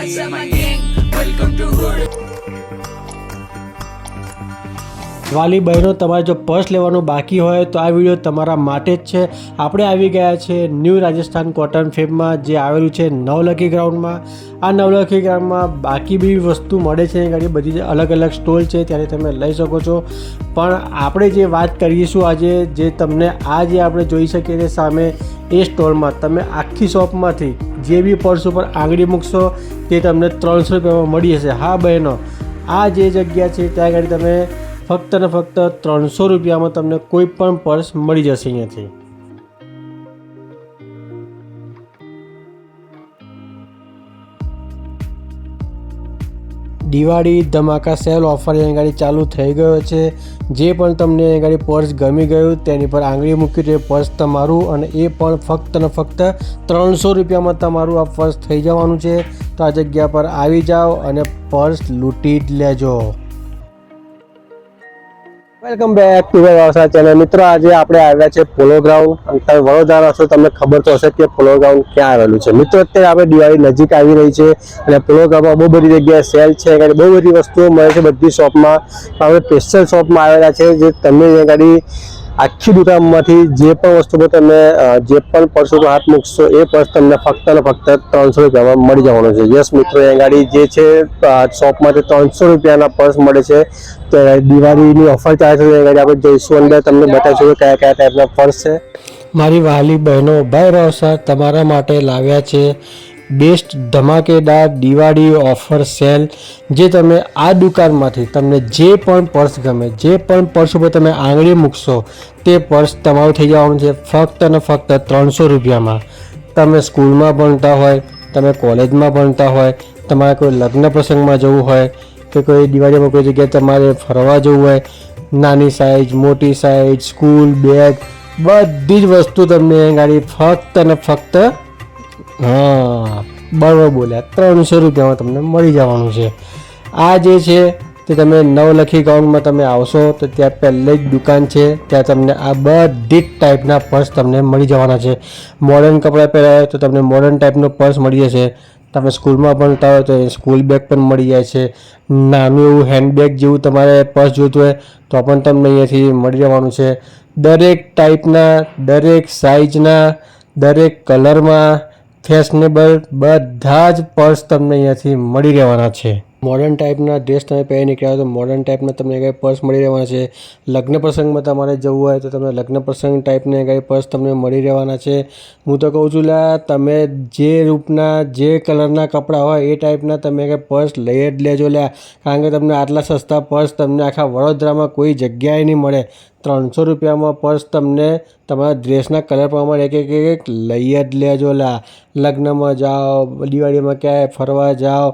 What's up, my gang? Welcome to Hood. વાલી બહેનો, તમારે જો પર્સ લેવાનું બાકી હોય તો આ વીડિયો તમારા માટે જ છે. આપણે આવી ગયા છે ન્યૂ રાજસ્થાન કોટન ફેબમાં જે આવેલું છે નવલખી ગ્રાઉન્ડમાં. આ નવલખી ગ્રાઉન્ડમાં બાકી બી વસ્તુ મળે છે, ઘણી બધી અલગ અલગ સ્ટોલ છે, ત્યારે તમે લઈ શકો છો. પણ આપણે જે વાત કરીશું આજે, જે તમને આ જે આપણે જોઈ શકીએ છીએ સામે એ સ્ટોલમાં, તમે આખી શોપમાંથી જે બી પર્સ ઉપર આંગળી મૂકશો, તે તમને ત્રણસો રૂપિયામાં મળી જશે. હા, બહેનો, આ જે જગ્યા છે, ત્યાં આગળ તમે ફક્ત ને ફક્ત ત્રણસો રૂપિયામાં તમને કોઈ પણ પર્સ મળી જશે અહીંયાથી. દિવાળી ધમાકા સેલ ઓફર અહીં ગાડી ચાલુ થઈ ગયો છે. જે પણ તમને અહીં ગાડી પર્સ ગમી ગયું તેની પર આંગળી મૂકી તે પર્સ તમારું અને એ પણ ફક્ત ને ફક્ત ત્રણસો રૂપિયામાં તમારું આ પર્સ થઈ જવાનું છે. તો આ જગ્યા પર આવી જાઓ અને પર્સ લૂંટી જ લેજો. Welcome back to Vyavsay channel. મિત્રો, આજે આપણે આવ્યા છે પોલો ગ્રાઉન્ડ અને તમે વડોદરા હશો તમને ખબર તો હશે કે પોલો ગ્રાઉન્ડ ક્યાં આવેલું છે. મિત્રો, અત્યારે આપણે દિવાળી નજીક આવી રહી છે અને પોલો ગ્રાઉન્ડમાં બહુ બધી જગ્યાએ સેલ છે. ગાડી બહુ બધી વસ્તુઓ મળે છે બધી શોપમાં આપણે સ્પેશિયલ શોપમાં આવેલા છે, જે તમે ગાડી આખી દુકાનમાંથી જે પણ વસ્તુ તમે જે પણ પર્સ હાથ મૂકશો, એ પર્સ તમને ફક્ત ને ફક્ત ત્રણસો રૂપિયામાં મળી જવાનું છે. યસ મિત્રો, એ ગાડી જે છે શોપમાંથી ત્રણસો રૂપિયાના પર્સ મળે છે. તો દિવાળીની ઓફર ચાલે છે એ ગાડી આપણે જઈશું અંદર. તમને બતાવીશું કે કયા કયા ટાઈપના પર્સ છે. મારી વહાલી બહેનો ભાઈ રોસા તમારા માટે લાવ્યા છે બેસ્ટ ધમાકેદાર દિવાળી ઓફર સેલ, જે તમે આ દુકાનમાંથી તમને જે પણ પર્સ ગમે, જે પણ પર્સ ઉપર તમે આંગળી મૂકશો, તે પર્સ તમારું થઈ જવાનું છે ફક્ત અને ફક્ત ત્રણસો રૂપિયામાં. તમે સ્કૂલમાં ભણતા હોય, તમે કોલેજમાં ભણતા હોય, તમારે કોઈ લગ્ન પ્રસંગમાં જવું હોય, કે કોઈ દિવાળીમાં કોઈ જગ્યાએ તમારે ફરવા જવું હોય, નાની સાઇઝ મોટી સાઇઝ સ્કૂલ બેગ બધી જ વસ્તુ તમને ગાડી ફક્ત અને ફક્ત હા, બરાબર બોલ્યા ત્રણસો રૂપિયામાં તમને મળી જવાનું છે. આ જે છે તે તમે નવલખી ગ્રાઉન્ડમાં તમે આવશો, તો ત્યાં પહેલે જ દુકાન છે. ત્યાં તમને આ બધી જ ટાઈપના પર્સ તમને મળી જવાના છે. મોડર્ન કપડાં પહેર્યા તો તમને મોડર્ન ટાઈપનો પર્સ મળી જશે. તમે સ્કૂલમાં ભણતા હોય તો સ્કૂલ બેગ પણ મળી જાય છે. નાનું એવું હેન્ડબેગ જેવું તમારે પર્સ જોઈતું હોય, તો પણ તમને અહીંયાથી મળી જવાનું છે. દરેક ટાઈપના દરેક સાઇઝના દરેક કલરમાં ફેશનેબલ બધા જ પર્સ તમને અહીંયાથી મળી રહેવાના છે. મોડર્ન ટાઈપના ડ્રેસ તમે પહેરી નીકળ્યા તો મોડર્ન ટાઈપના તમને કંઈ પર્સ મળી રહેવાના છે. લગ્ન પ્રસંગમાં તમારે જવું હોય તો તમને લગ્ન પ્રસંગ ટાઈપના કંઈ પર્સ તમને મળી રહેવાના છે. હું તો કહું છું, લા, તમે જે રૂપના, જે કલરના કપડાં હોય એ ટાઈપના તમે કંઈ પર્સ લઈ જ લેજો લ્યા કારણ કે તમને આટલા સસ્તા પર્સ તમને આખા વડોદરામાં કોઈ જગ્યાએ નહીં મળે. ત્રણસો રૂપિયામાં પર્સ તમને તમારા ડ્રેસના કલર પ્રમાણે એક એક એક લઈ જ લેજો લા. લગ્નમાં જાઓ, દિવાળીમાં ક્યાંય ફરવા જાઓ,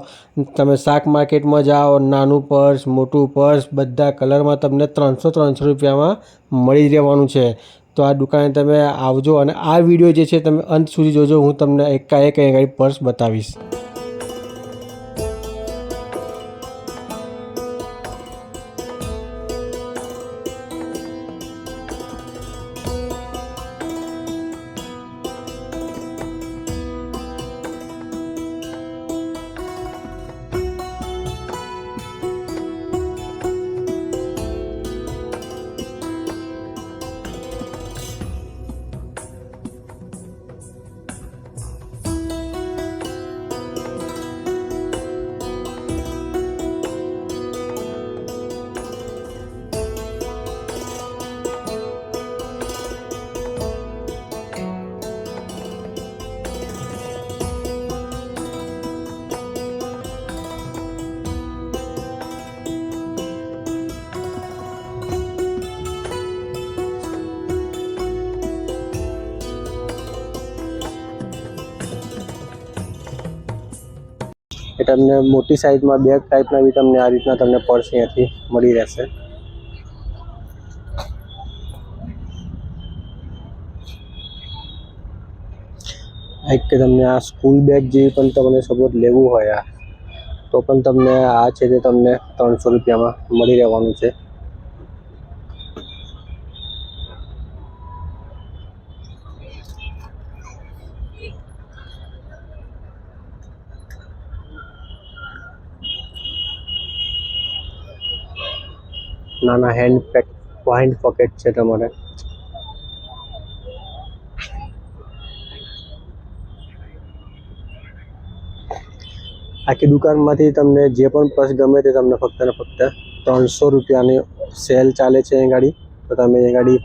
તમે શાક માર્કેટમાં જાઓ, નાનું પર્સ મોટું પર્સ બધા કલરમાં તમને ત્રણસો ત્રણસો રૂપિયામાં મળી રહેવાનું છે. તો આ દુકાને તમે આવજો અને આ વીડિયો જે છે તમે અંત સુધી જોજો, હું તમને એકાએક અહીં પર્સ બતાવીશ. તમને મોટી સાઇઝમાં બેગ ટાઈપના બી તમને આ રીતના તમને પર્સ અહીંયાથી મળી રહેશે. એક કે તમને આ સ્કૂલ બેગ જેવી પણ તમને સપોર્ટ લેવું હોય આ, તો પણ તમને આ છે તે તમને ત્રણસો રૂપિયામાં મળી રહેવાનું છે. નાના હેન્ડ પેક હેન્ડ પોકેટ છે તમારે. આખી દુકાનમાંથી તમને જે પણ પર્સ ગમે તે તમને ફક્ત ને ફક્ત ત્રણસો રૂપિયાની સેલ ચાલે છે એ ગાડી. તો તમે એ ગાડી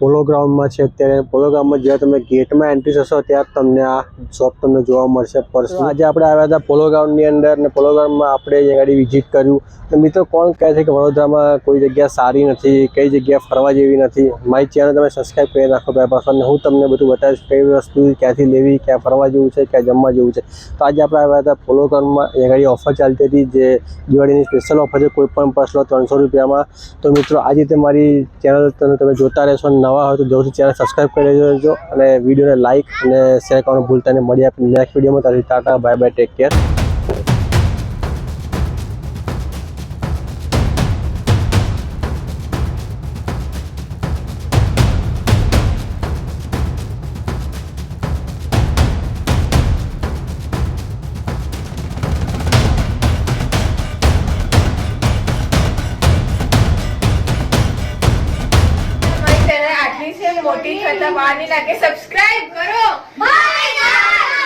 પોલો ગ્રાઉન્ડમાં છે અત્યારે. પોલો ગ્રાઉન્ડમાં જ્યાં તમે ગેટમાં એન્ટ્રી થશો ત્યાં તમને આ શોપ તમને જોવા મળશે પર્સ આજે આપણે આવ્યા હતા પોલો ગ્રાઉન્ડની અંદર અને પોલો ગ્રાઉન્ડમાં આપણે એ ગાડી વિઝિટ કર્યું. તો મિત્રો કોણ કહે છે કે વડોદરામાં કોઈ જગ્યા સારી નથી કઈ જગ્યા ફરવા જેવી નથી? મારી ચેનલ તમે સબસ્ક્રાઈબ કરી નાખો ભાઈ પાસે અને હું તમને બધું બતાવીશ કઈ વસ્તુ ક્યાંથી લેવી ક્યાં ફરવા જેવું છે ક્યાં જમવા જેવું છે. તો આજે આપણે આવ્યા હતા પોલો ગ્રાઉન્ડમાં એ ગાડી ઓફર ચાલતી હતી જે દિવાળીની સ્પેશિયલ ઓફર છે કોઈ પણ પર્સ લો ત્રણસો રૂપિયામાં. તો મિત્રો આજે તે મારી ચેનલ તમે તમે જોતા રહેશો નવા હોય તો જરૂરથી ચેનલ સબસ્ક્રાઈબ કરી લેજો અને વિડીયોને લાઇક અને શેર કરવાનું ભૂલતા નહીં. મળી આપણે નેક્સ્ટ વિડીયોમાં તારી tata bye bye take care થતા વાર લાગે સબસ્ક્રાઇબ કરો. બાય